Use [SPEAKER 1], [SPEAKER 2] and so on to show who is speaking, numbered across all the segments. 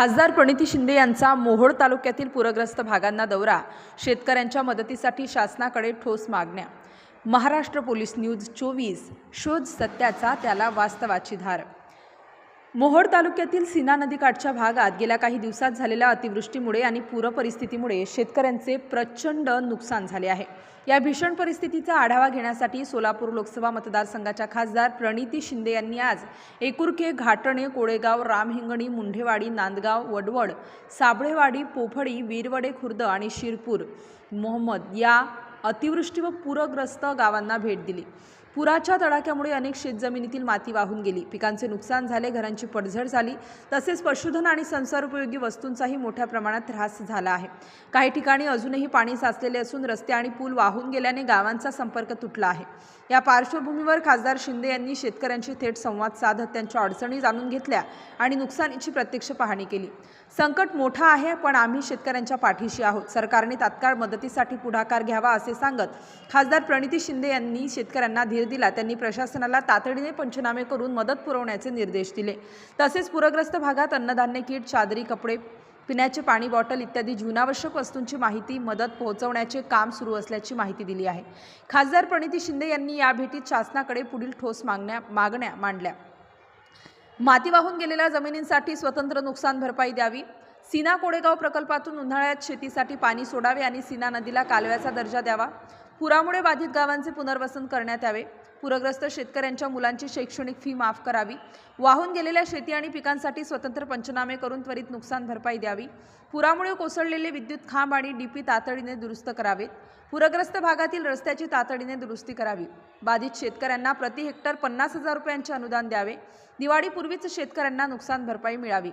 [SPEAKER 1] खासदार प्रणिती शिंदे यांचा मोहोळ तालुक्यातील पूरग्रस्त भागांना दौरा. शेतकऱ्यांच्या मदतीसाठी शासनाकडे ठोस मागण्या. महाराष्ट्र पोलीस न्यूज चोवीस शोध सत्याचा त्याला वास्तवाची धार. मोहोळ तालुक्यातील सीना नदीकाठच्या भागात गेल्या काही दिवसात झालेल्या अतिवृष्टीमुळे आणि पूरपरिस्थितीमुळे शेतकऱ्यांचे प्रचंड नुकसान झाले आहे. या भीषण परिस्थितीचा आढावा घेण्यासाठी सोलापूर लोकसभा मतदारसंघाच्या खासदार प्रणिती शिंदे यांनी आज एकुरके घाटणे कोळेगाव रामहिंगणी मुंढेवाडी नांदगाव वडवड साबळेवाडी पोफळी वीरवडे खुर्द आणि शिरपूर मोहम्मद या अतिवृष्टी व पूरग्रस्त गावांना भेट दिली. पुराच्या तडाख्यामुळे अनेक शेतजमिनीतील माती वाहून गेली. पिकांचे नुकसान झाले घरांची पडझड झाली. तसेच पशुधन आणि संसारोपयोगी वस्तूंचाही मोठ्या प्रमाणात त्रास झाला आहे. काही ठिकाणी अजूनही पाणी साचलेले असून रस्ते आणि पूल वाहून गेल्याने गावांचा संपर्क तुटला आहे. या पार्श्वभूमीवर खासदार शिंदे यांनी शेतकऱ्यांशी थेट संवाद साधत त्यांच्या अडचणी जाणून घेतल्या आणि नुकसानीची प्रत्यक्ष पाहणी केली. संकट मोठं आहे पण आम्ही शेतकऱ्यांच्या पाठीशी आहोत. सरकारने तात्काळ मदतीसाठी पुढाकार घ्यावा असे सांगत खासदार प्रणिती शिंदे यांनी शेतकऱ्यांना धीर दिला. त्यांनी प्रशासनाला तातडीने पंचनामे करून मदत पुरवण्याचे निर्देश दिले. तसेच पूरग्रस्त भागात अन्नधान्य किट चादरी कपडे पिण्याचे पाणी बॉटल इत्यादी जीवनावश्यक वस्तूंची माहिती मदत पोहोचवण्याचे काम सुरू असल्याची माहिती दिली आहे. खासदार प्रणिती शिंदे यांनी या भेटीत शासनाकडे पुढील ठोस मागण्या मागण्या मांडल्या. माती वाहून गेलेल्या जमिनींसाठी स्वतंत्र नुकसान भरपाई द्यावी. सीना कोडेगाव प्रकल्पातून उन्हाळ्यात शेतीसाठी पाणी सोडावे आणि सीना नदीला कालव्याचा दर्जा द्यावा. पुरामुळे बाधित गावांचे पुनर्वसन करण्यात यावे. पूरग्रस्त शेतकऱ्यांच्या मुलांची शैक्षणिक फी माफ करावी. वाहून गेलेल्या शेती आणि पिकांसाठी स्वतंत्र पंचनामे करून त्वरित नुकसान भरपाई द्यावी. पुरामुळे कोसळलेले विद्युत खांब आणि डीपी तातडीने दुरुस्त करावेत. पूरग्रस्त भागातील रस्त्याची तातडीने दुरुस्ती करावी. बाधित शेतकऱ्यांना प्रति हेक्टर पन्नास हजार रुपयांचे अनुदान द्यावे. दिवाळीपूर्वीच शेतकऱ्यांना नुकसान भरपाई मिळावी.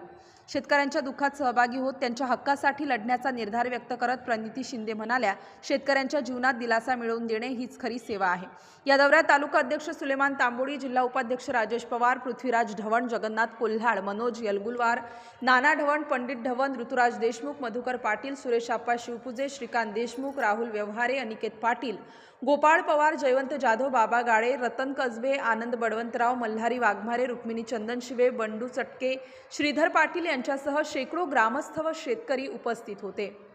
[SPEAKER 1] शेतकऱ्यांच्या दुःखात सहभागी होत त्यांच्या हक्कासाठी लढण्याचा निर्धार व्यक्त करत प्रणिती शिंदे म्हणाल्या शेतकऱ्यांच्या जीवनात दिलासा मिळवून देणे हीच खरी सेवा आहे. या दौऱ्यात तालुका अध्यक्ष सुलेमान तांबोडी जिल्हा उपाध्यक्ष राजेश पवार पृथ्वीराज ढवण जगन्नाथ कोल्हाड मनोज यलगुलवार नाना ढवण पंडित ढवण ऋतुराज देशमुख मधुकर पाटील सुरेश आप्पा शिवपुजे श्रीकांत देशमुख राहुल व्यवहारे अनिकेत पाटील गोपाळ पवार जयवंत जाधव बाबा गाळे रतन कसबे आनंद बळवंतराव मल्हारी वाघमारे रुक्मिणी चंदन शिवे बंडू चटके श्रीधर पाटील यांच्यासह शेकडो ग्रामस्थ व शेतकरी उपस्थित होते.